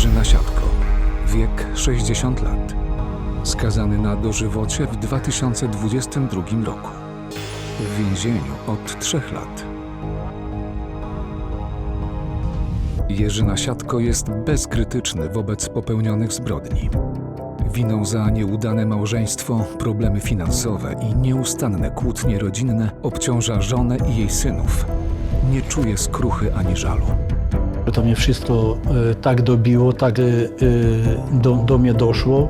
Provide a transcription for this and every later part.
Jerzy Nasiadko, wiek 60 lat. Skazany na dożywocie w 2022 roku. W więzieniu od 3 lat. Jerzy Nasiadko jest bezkrytyczny wobec popełnionych zbrodni. Winą za nieudane małżeństwo, problemy finansowe i nieustanne kłótnie rodzinne obciąża żonę i jej synów. Nie czuje skruchy ani żalu. To mnie wszystko e, tak dobiło, tak e, e, do, do mnie doszło,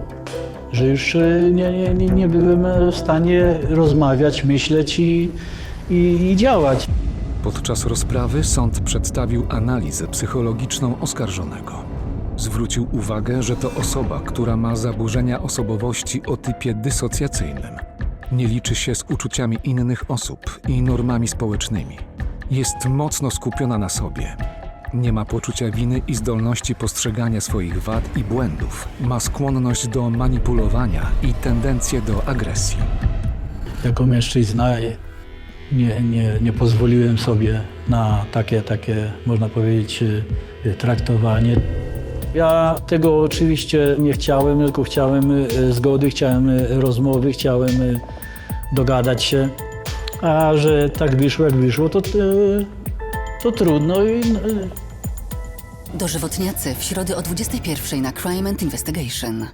że już nie, nie, nie, nie byłem w stanie rozmawiać, myśleć i, i, i działać. Podczas rozprawy sąd przedstawił analizę psychologiczną oskarżonego. Zwrócił uwagę, że to osoba, która ma zaburzenia osobowości o typie dysocjacyjnym. Nie liczy się z uczuciami innych osób i normami społecznymi. Jest mocno skupiona na sobie. Nie ma poczucia winy i zdolności postrzegania swoich wad i błędów. Ma skłonność do manipulowania i tendencję do agresji. Jako mężczyzna nie, nie, nie pozwoliłem sobie na takie, takie można powiedzieć, e, traktowanie. Ja tego oczywiście nie chciałem, tylko chciałem e, zgody, chciałem e, rozmowy, chciałem dogadać się. A że tak wyszło, jak wyszło, to, to trudno. I, e, Dożywotniacy w środę o 21 na Crime and Investigation.